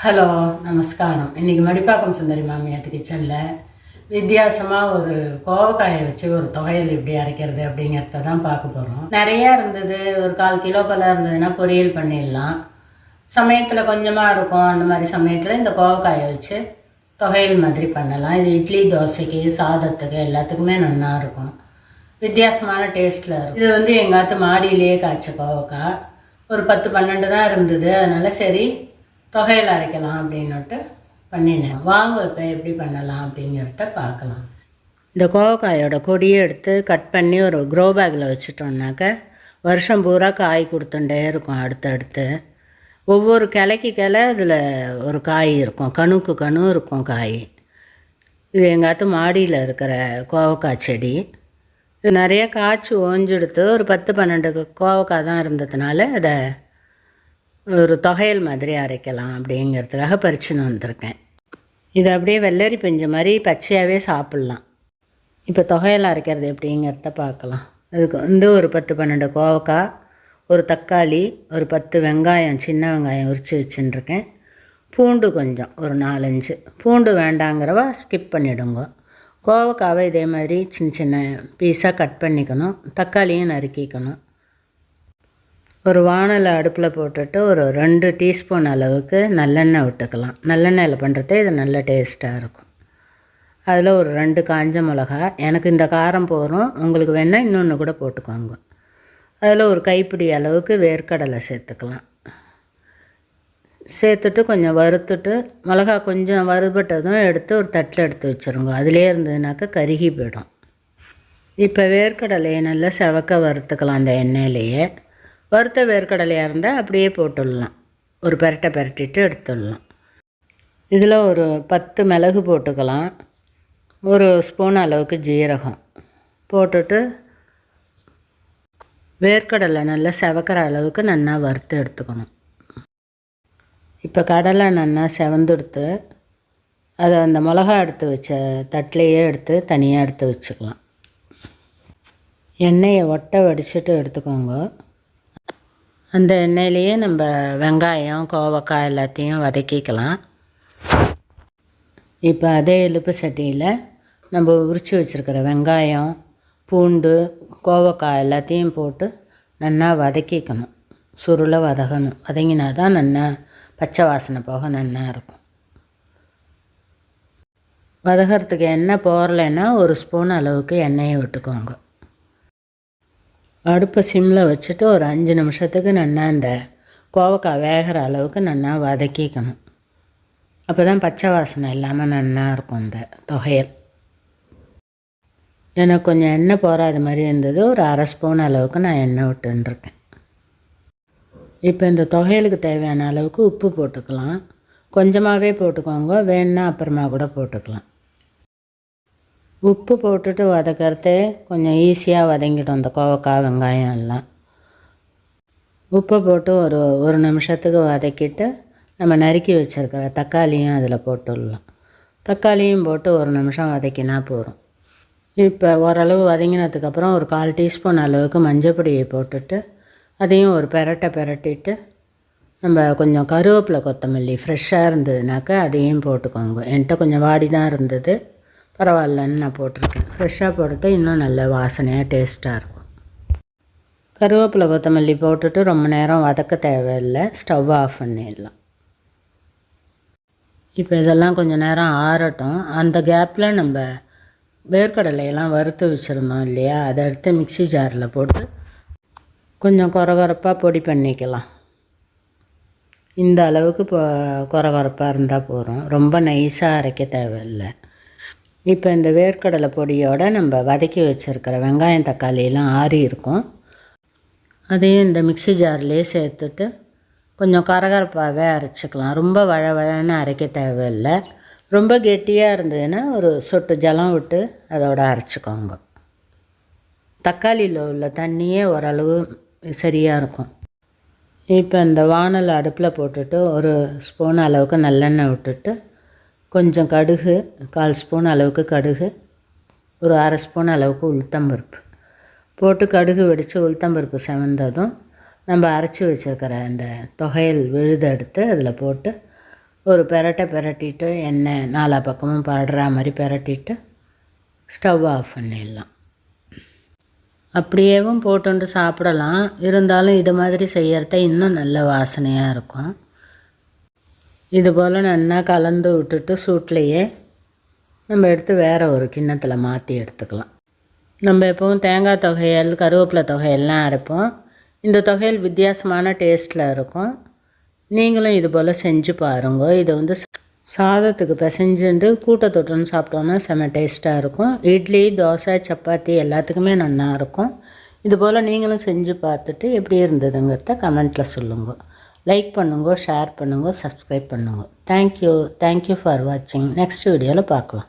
Hello நமஸ்காரம். இன்னைக்கு மடிப்பாக்கம் சுந்தரி மாமியாத்து கிச்சனில் வித்தியாசமாக ஒரு கோவக்காயை வச்சு ஒரு துவையல் எப்படி அரைக்கிறது அப்படிங்கிறத தான் பார்க்க போகிறோம் நிறையா இருந்தது. ஒரு கால் கிலோ போல் இருந்ததுன்னா பொரியல் பண்ணிடலாம். சமயத்தில் கொஞ்சமாக இருக்கும். அந்த மாதிரி சமயத்தில் இந்த கோவக்காயை வச்சு துவையல் மாதிரி பண்ணலாம். இது இட்லி தோசைக்கு சாதத்துக்கு எல்லாத்துக்குமே நல்லா இருக்கும். வித்தியாசமான டேஸ்ட்டில் இருக்கும். இது வந்து எங்காத்து மாடியிலேயே காய்ச்ச கோவக்காய். ஒரு பத்து பன்னெண்டு தான் இருந்தது. அதனால் சரி தொகையில் அரைக்கலாம் அப்படின்னுட்டு பண்ணினேன். வாங்க இப்போ எப்படி பண்ணலாம் அப்படிங்கிறத பார்க்கலாம். இந்த கோவக்காயோட கொடியை எடுத்து கட் பண்ணி ஒரு க்ரோ பேக்கில் வச்சுட்டோம்னாக்க வருஷம் பூரா காய் கொடுத்துட்டே இருக்கும் அடுத்தடுத்து. ஒவ்வொரு கிளைக்கு கிளை அதில் ஒரு காய் இருக்கும். கணுக்கு கணு இருக்கும் காய். இது எங்காத்து மாடியில் இருக்கிற கோவக்காய் செடி. இது நிறைய காய்ச்சி ஓஞ்செடுத்து ஒரு பத்து பன்னெண்டு கோவக்காய் தான் இருந்ததுனால அதை ஒரு தொகையல் மாதிரி அரைக்கலாம் அப்படிங்கிறதுக்காக பறிச்சுன்னு வந்திருக்கேன். இது அப்படியே வெள்ளரி பிஞ்ச மாதிரி பச்சையாகவே சாப்பிட்லாம். இப்போ தொகையல் அரைக்கிறது எப்படிங்கிறத பார்க்கலாம். அதுக்கு வந்து ஒரு பத்து பன்னெண்டு கோவக்காய் ஒரு தக்காளி ஒரு பத்து வெங்காயம் சின்ன வெங்காயம் உரித்து வச்சுட்டுருக்கேன் பூண்டு கொஞ்சம் ஒரு நாலஞ்சு. பூண்டு வேண்டாங்கிறவா ஸ்கிப் பண்ணிவிடுங்க கோவக்காவை இதே மாதிரி சின்ன சின்ன பீஸாக கட் பண்ணிக்கணும். தக்காளியும் நறுக்கிக்கணும். ஒரு வானலை அடுப்பில் போட்டுட்டு ஒரு ரெண்டு டீஸ்பூன் அளவுக்கு நல்லெண்ணெய் விட்டுக்கலாம். நல்லெண்ணெயில் பண்ணுறது இது நல்ல டேஸ்ட்டாக இருக்கும். அதில் ஒரு ரெண்டு காஞ்ச மிளகா எனக்கு இந்த காரம் போகிறோம் உங்களுக்கு வேணால் இன்னொன்று கூட போட்டுக்கோங்க. அதில் ஒரு கைப்பிடி அளவுக்கு வேர்க்கடலை சேர்த்துக்கலாம். சேர்த்துட்டு கொஞ்சம் வறுத்துட்டு மிளகா கொஞ்சம் வறுபட்டதும் எடுத்து ஒரு தட்டில் எடுத்து வச்சுருங்க. அதிலே இருந்ததுனாக்கா கருகி போயிடும். இப்போ வேர்க்கடலையை நல்லா செவக்க வறுத்துக்கலாம் அந்த எண்ணெயிலேயே. வறுத்த வேர்க்கடலையாக இருந்தால் அப்படியே போட்டுடலாம். ஒரு பெரட்டை பெரட்டிட்டு எடுத்துடலாம். இதில் ஒரு பத்து மிளகு போட்டுக்கலாம். ஒரு ஸ்பூன் அளவுக்கு ஜீரகம் போட்டுட்டு வேர்க்கடலை நல்லா செவக்கிற அளவுக்கு நல்லா வறுத்து எடுத்துக்கணும். இப்போ கடலை நல்லா செவந்தெடுத்து அதை அந்த மிளகா எடுத்து வச்ச தட்டிலையே எடுத்து தனியாக எடுத்து வச்சுக்கலாம். எண்ணெயை ஒட்டை வடிச்சிட்டு எடுத்துக்கோங்க. அந்த எண்ணெயிலேயே நம்ம வெங்காயம் கோவக்காய் எல்லாத்தையும் வதக்கிக்கலாம். இப்போ அதே இழுப்பு சட்டியில் நம்ம உரித்து வச்சுருக்கிற வெங்காயம் பூண்டு கோவக்காய் எல்லாத்தையும் போட்டு நல்லா வதக்கிக்கணும். சுருளை வதகணும். வதங்கினா தான் நல்லா பச்சை வாசனை போக நல்லா இருக்கும். வதகிறதுக்கு எண்ணெய் போகலைன்னா ஒரு ஸ்பூன் அளவுக்கு எண்ணெயை விட்டுக்கோங்க. அடுப்பை சிம்மில் வச்சுட்டு ஒரு அஞ்சு நிமிஷத்துக்கு நல்லா இந்த கோவக்காய் வேகிற அளவுக்கு நல்லா வதக்கிக்கணும். அப்போ தான் பச்சை வாசனை இல்லாமல் நல்லா இருக்கும் இந்த தொகையல். எனக்கு கொஞ்சம் எண்ணெய் போகாத மாதிரி இருந்தது. ஒரு அரை ஸ்பூன் அளவுக்கு நான் எண்ணெய் விட்டுருக்கேன் இப்போ இந்த தொகையலுக்கு தேவையான அளவுக்கு உப்பு போட்டுக்கலாம். கொஞ்சமாகவே போட்டுக்கோங்க. வேணுன்னா அப்புறமா கூட போட்டுக்கலாம். உப்பு போட்டுட்டு வதக்கிறதே கொஞ்சம் ஈஸியாக வதங்கிடும் அந்த கோவக்காய் வெங்காயம் எல்லாம் உப்பை போட்டு ஒரு ஒரு நிமிஷத்துக்கு வதக்கிட்டு நம்ம நறுக்கி வச்சுருக்கிற தக்காளியும் அதில் போட்டுடலாம். தக்காளியும் போட்டு ஒரு நிமிஷம் வதக்கினா போதும். இப்போ ஓரளவு வதங்கினதுக்கப்புறம் ஒரு கால் டீஸ்பூன் அளவுக்கு மஞ்சள் பொடியை போட்டுட்டு அதையும் ஒரு பெரட்டை பெரட்டிட்டு நம்ம கொஞ்சம் கருவேப்பிலை கொத்தமல்லி ஃப்ரெஷ்ஷாக இருந்ததுனாக்கா அதையும் போட்டுக்கோங்க. என்கிட்ட கொஞ்சம் வாடி தான் இருந்தது. பரவாயில்லன்னு நான் போட்டிருக்கேன். ஃப்ரெஷ்ஷாக போட்டுட்டு இன்னும் நல்ல வாசனையாக டேஸ்ட்டாக இருக்கும். கருவேப்பிலை கொத்தமல்லி போட்டுட்டு ரொம்ப நேரம் வதக்க தேவையில்லை. ஸ்டவ் ஆஃப் பண்ணிடலாம். இப்போ இதெல்லாம் கொஞ்சம் நேரம் ஆறட்டும். அந்த கேப்பில் நம்ம வேர்க்கடலையெல்லாம் வறுத்து வச்சுருந்தோம் இல்லையா? அதை எடுத்து மிக்சி ஜாரில் போட்டு கொஞ்சம் குறகுறப்பாக பொடி பண்ணிக்கலாம். இந்த அளவுக்கு இப்போ குறகுறப்பாக இருந்தால் போகிறோம் ரொம்ப நைஸாக அரைக்க தேவையில்லை. இப்போ இந்த வேர்க்கடலை பொடியோடு நம்ம வதக்கி வச்சுருக்கிற வெங்காயம் தக்காளியெல்லாம் ஆறி இருக்கும். அதையும் இந்த மிக்சி ஜார்லேயே சேர்த்துட்டு கொஞ்சம் கரகரப்பாகவே அரைச்சிக்கலாம். ரொம்ப வழ வழன்னு அரைக்க தேவையில்லை. ரொம்ப கெட்டியாக இருந்ததுன்னா ஒரு சொட்டு ஜலம் விட்டு அதோட அரைச்சிக்கோங்க. தக்காளியில் உள்ள தண்ணியே ஓரளவு சரியாக இருக்கும். இப்போ இந்த வானல் அடுப்பில் போட்டுட்டு ஒரு ஸ்பூன் அளவுக்கு நல்லெண்ணெய் விட்டுட்டு கொஞ்சம் கடுகு கால் ஸ்பூன் அளவுக்கு கடுகு ஒரு அரை ஸ்பூன் அளவுக்கு உளுத்தம்பருப்பு. போட்டு கடுகு வெடித்து உளுத்தம்பருப்பு செவந்ததும் நம்ம அரைச்சி வச்சுருக்கிற அந்த தொகையல் விழுத எடுத்து அதில் போட்டு ஒரு பெரட்டை பெரட்டிட்டு எண்ணெய் நாலா பக்கமும் படுற மாதிரி பெரட்டிட்டு ஸ்டவ் ஆஃப் பண்ணிடலாம். அப்படியேவும் போட்டுண்டு சாப்பிடலாம். இருந்தாலும் இது மாதிரி செய்யறத இன்னும் நல்ல வாசனையாக இருக்கும். இது போல் நல்லா கலந்து விட்டுட்டு சூட்லேயே நம்ம எடுத்து வேறு ஒரு கிண்ணத்தில் மாற்றி எடுத்துக்கலாம். நம்ம எப்பவும் தேங்காய் தொகையல் கருவேப்பிலை தொகையெல்லாம் அரைப்போம். இந்த தொகையல் வித்தியாசமான டேஸ்ட்டில் இருக்கும். நீங்களும் இது போல் செஞ்சு பாருங்க. இது வந்து சாதத்துக்கு பிசைஞ்சுண்டு கூட்டத்தொட்டுன்னு சாப்பிட்டோன்னா செம்ம டேஸ்ட்டாக இருக்கும். இட்லி தோசை சப்பாத்தி எல்லாத்துக்குமே நல்லா இருக்கும். இது போல் நீங்களும் செஞ்சு பார்த்துட்டு எப்படி இருந்ததுங்கிறத கமெண்ட்டில் சொல்லுங்கள் லைக் பண்ணுங்க ஷேர் பண்ணுங்க சப்ஸ்கிரைப் பண்ணுங்க. Thank you thank you for வாட்சிங் நெக்ஸ்ட் வீடியோவில் பார்க்கலாம்.